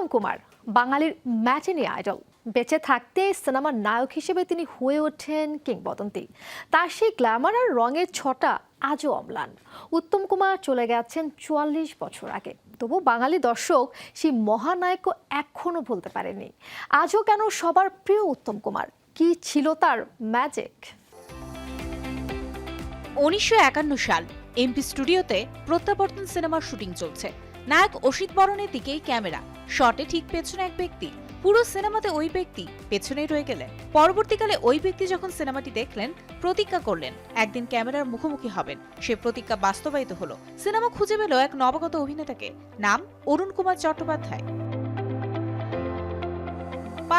উত্তম কুমার, বাঙালির matinee idol বেঁচে থাকতে সিনেমার নায়ক হিসেবে তিনি হয়ে ওঠেন কিংবদন্তি। তার সেই গ্ল্যামার আর রঙের ছটা আজও অম্লান। উত্তম কুমার চলে গেছেন চুয়াল্লিশ বছর আগে। তবু বাঙালি দর্শক সেই মহানায়কও এখনও ভুলতে পারেনি আজও কেন সবার প্রিয় উত্তম কুমার? কি ছিল তার ম্যাজিক উনিশশো একান্ন সাল এমপি স্টুডিওতে প্রত্যাবর্তন সিনেমার শুটিং চলছে। নায়ক অসিত বরণের দিকেই ক্যামেরা। শটে ঠিক পেছনে এক ব্যক্তি। পুরো সিনেমাতে ওই ব্যক্তি পেছনেই রয়ে গেলেন। পরবর্তীকালে ওই ব্যক্তি যখন সিনেমাটি দেখলেন, প্রতিজ্ঞা করলেন, একদিন ক্যামেরার মুখোমুখি হবেন। সে প্রতিজ্ঞা বাস্তবায়িত হলো। সিনেমা খুঁজে পেল এক নবাগত অভিনেতাকে। নাম অরুণ কুমার চট্টোপাধ্যায়।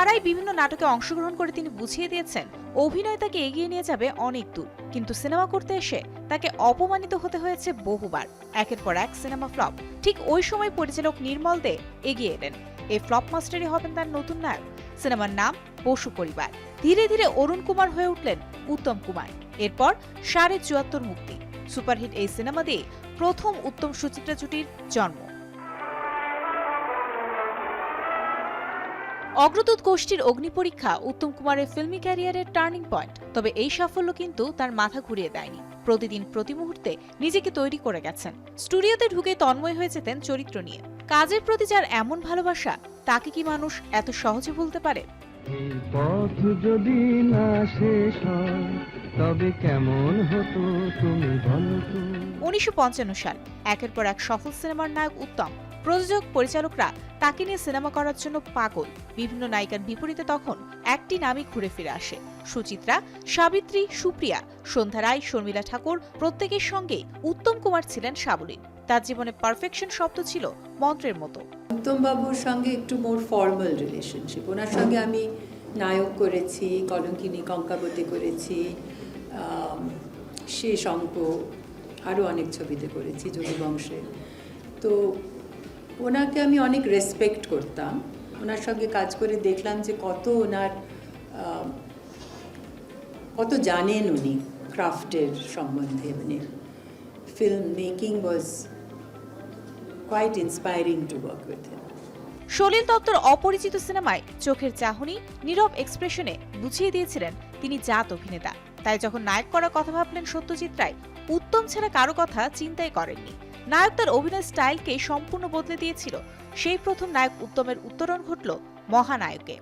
পাড়ায় বিভিন্ন নাটকে অংশগ্রহণ করে তিনি বুঝিয়ে দিয়েছেন, অভিনয় তাকে এগিয়ে নিয়ে যাবে অনেক দূর। কিন্তু সিনেমা করতে এসে তাকে অপমানিত হতে হয়েছে বহুবার। একের পর এক সিনেমা ফ্লপ। ঠিক ওই সময় পরিচালক নির্মল দে এগিয়ে এলেন। এই ফ্লপ মাস্টারই হবেন তার নতুন নায়ক। সিনেমার নাম বসু পরিবার। ধীরে ধীরে অরুণ কুমার হয়ে উঠলেন উত্তম কুমার। এরপর সাড়ে চুয়াত্তর মুক্তি। সুপারহিট এই সিনেমা দিয়ে প্রথম উত্তম সুচিত্রা জুটির জন্ম। অগ্রদূত গোষ্ঠীর অগ্নিপরীক্ষা উত্তম কুমারের ফিল্মি ক্যারিয়ারের টার্নিং পয়েন্ট তবে এই সাফল্য কিন্তু তার মাথা ঘুরিয়ে দেয়নি। প্রতিদিন প্রতি মুহূর্তে নিজেকে তৈরি করে গেছেন। স্টুডিওতে ঢুকে তন্ময় হয়ে যেতেন চরিত্র নিয়ে। কাজের প্রতি যার এমন ভালোবাসা তাকে কি মানুষ এত সহজে ভুলতে পারে? পথ যদি না শেষ হয় তবে কেমন হতো তুমি বলো তো? উনিশশো সাল একের পর এক সফল সিনেমার নায়ক উত্তম। প্রযোজক পরিচালকরা তাকে নিয়ে সিনেমা করার জন্য পাগল। বিভিন্ন নায়িকার বিপরীতে তখন একটি নামই ঘুরে ফিরে আসে। সুচিত্রা, সাবিত্রী, সুপ্রিয়া, সন্ধ্যা রায়, শর্মিলা ঠাকুর প্রত্যেকের সঙ্গে উত্তম কুমার ছিলেন সাবলীল। তার জীবনে পারফেকশন শব্দ ছিল মন্ত্রের মতো। উত্তম বাবুর সঙ্গে একটু মোর ফর্মাল রিলেশনশিপ ওনার সঙ্গে আমি নায়ক করেছি, কলঙ্কিনী, কঙ্কাবতী করেছি শেষ অঙ্ক, আরও অনেক ছবিতে করেছি, যদুবংশে। তো ওনাকে আমি অনেক রেসপেক্ট করতাম। ওনার সঙ্গে কাজ করে দেখলাম যে কত ওনার কত জানেন উনি ক্রাফটের সম্বন্ধে। মানে film making was quite inspiring to work with him. Salil দত্তর অপরিচিত সিনেমায় চোখের চাহনি, নীরব এক্সপ্রেশনে বুঝিয়ে দিয়েছিলেন তিনি জাত অভিনেতা। তাই যখন নায়ক করার কথা ভাবলেন সত্যজিৎ রায়, উত্তম ছাড়া কারও কথা চিন্তাই করেননি। নায়ক তার অভিনয় স্টাইলকে সম্পূর্ণ বদলে দিয়েছিল। সেই প্রথম নায়ক উত্তমের উত্তরণ ঘটল মহানায়কে.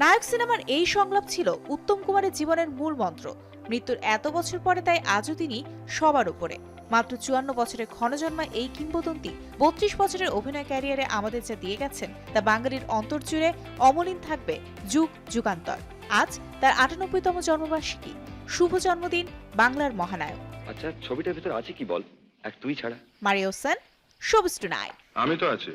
নায়ক সিনেমার এই সংলাপ ছিল উত্তম কুমারের জীবনের মূল মন্ত্র। মৃত্যুর এত বছর পরে তাই আজও তিনি সবার উপরে। মাত্র চুয়ান্ন বছরের ক্ষণজন্মা এই কিংবদন্তি বত্রিশ বছরের অভিনয় ক্যারিয়ারে আমাদের যা দিয়ে গেছেন তা বাঙালির অন্তর্জুড়ে অমলিন থাকবে যুগ যুগান্তর। আজ তার আটানব্বইতম জন্মবার্ষিকী। শুভ জন্মদিন বাংলার মহানায়ক। আচ্ছা ছবিটার ভিতর আছে কি বল? আর তুই ছাড়া। মারিওসান সবুজ টুনাইট আমি তো আছি।